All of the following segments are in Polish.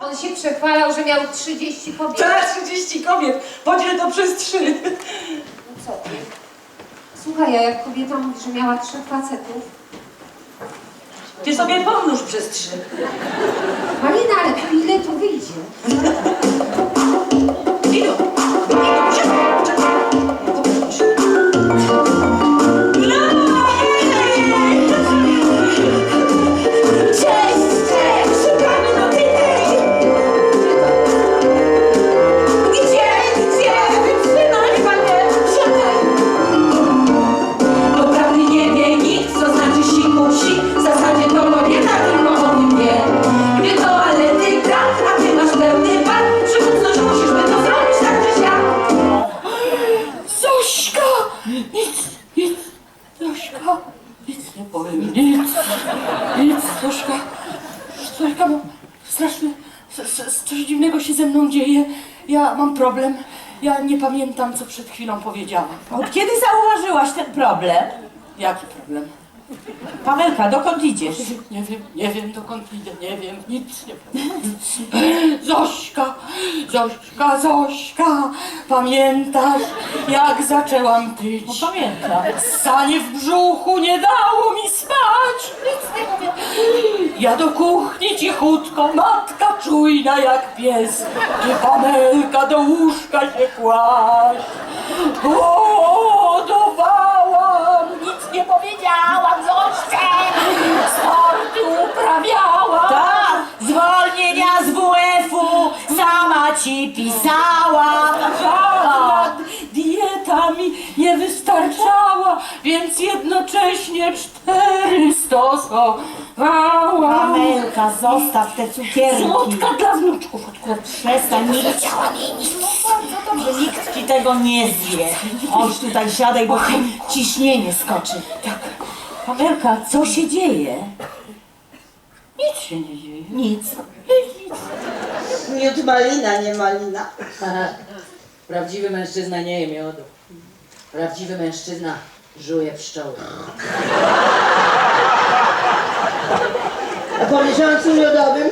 On się przechwalał, że miał 30 kobiet. Teraz 30 kobiet, podziel to przez trzy. No co ty? Słuchaj, a jak kobieta mówi, że miała trzech facetów, Ty sobie pomnóż przez trzy. Malina, ale to ile to wyjdzie? Nic, nic, Zośka, nic nie powiem, nic, nic, Zośka. Zośka, bo strasznie, coś dziwnego się ze mną dzieje. Ja mam problem, ja nie pamiętam, co przed chwilą powiedziałam. Od kiedy zauważyłaś ten problem? Jaki problem? Pawełka, dokąd idziesz? Nie wiem, nie wiem dokąd idę, nie wiem, nic nie wiem. Zośka, Zośka, Zośka, pamiętasz, jak zaczęłam pić? No pamiętam. Sanie w brzuchu nie dało mi spać. Nic nie mówię. Ja do kuchni cichutko, matka czujna jak pies. Ty Pamelka do łóżka się kłaść. Nic nie powiedziałam, Zośce. Sporty uprawiałam. Tak, zwolnienia z WF-u sama ci pisała. Żadna dieta mi nie wystarczała, więc jednocześnie cztery stosowałam. Pawełka, zostaw te cukierki. Słodka dla wnuczków od Przestań, nie chciałam jej nic. No nikt ci tego nie zje. Chodź tutaj, siadaj, bo ci ciśnienie skoczy. Tak. Pawełka, co się dzieje? Nic się nie dzieje. Nic. Miód malina, nie malina. Prawdziwy mężczyzna nie je miodu. Prawdziwy mężczyzna żuje pszczoły. A po miesiącu miodowym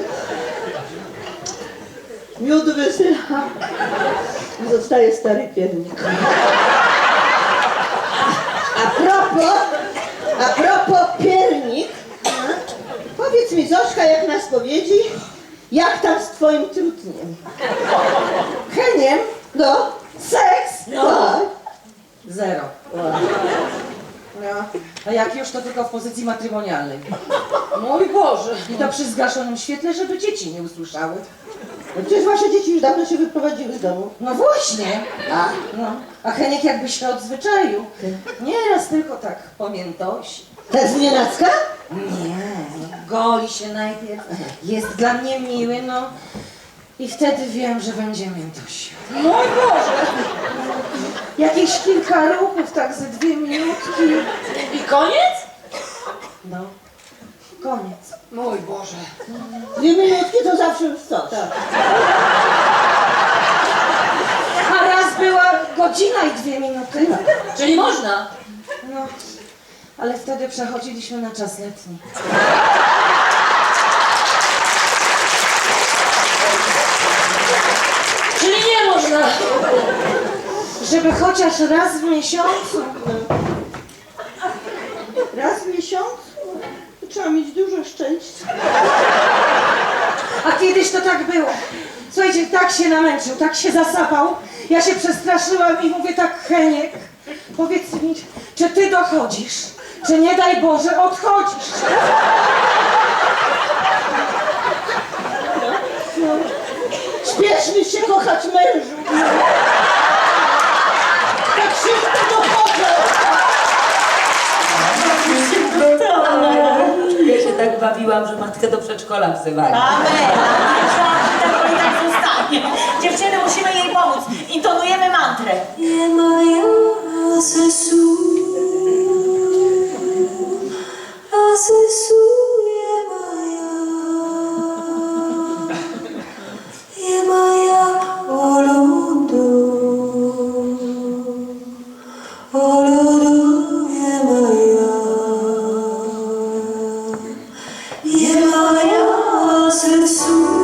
miód wysycha i zostaje stary piernik. A propos, a propos piernik, powiedz mi Zośka, jak na spowiedzi, jak tam z twoim trutniem? Heniem? No, seks? No. Tak. Zero. No. A jak już to tylko w pozycji matrymonialnej. Mój Boże. I to przy zgaszonym świetle, żeby dzieci nie usłyszały. No Przecież wasze dzieci już dawno się wyprowadziły z domu. No właśnie. A? No. A Heniek jakby się odzwyczaił. Nieraz tylko tak pamiętosi. Ta znienacka? Nie, no, goli się najpierw. Jest dla mnie miły, no. I wtedy wiem, że będzie miętosił. Mój Boże! Jakieś kilka ruchów, tak ze dwie minutki. I koniec? No. Koniec. Mój Boże. Dwie minutki to zawsze już coś. A raz była godzina i dwie minuty. Czyli można. No, ale wtedy przechodziliśmy na czas letni. Czyli nie można. Żeby chociaż raz w miesiącu. Raz w miesiącu? Trzeba mieć dużo szczęścia. A kiedyś to tak było. Słuchajcie, tak się namęczył, tak się zasapał. Ja się przestraszyłam i mówię tak, Heniek, powiedz mi, czy ty dochodzisz? Czy nie daj Boże odchodzisz? Śpieszmy się kochać mężu. Tak szybko dochodzę. Ja się tak bawiłam, że matkę do przedszkola wzywali. Pawełka, to i tak zostanie. Dziewczyny, musimy jej pomóc. Intonujemy mantrę. Nie mają sensu nosso.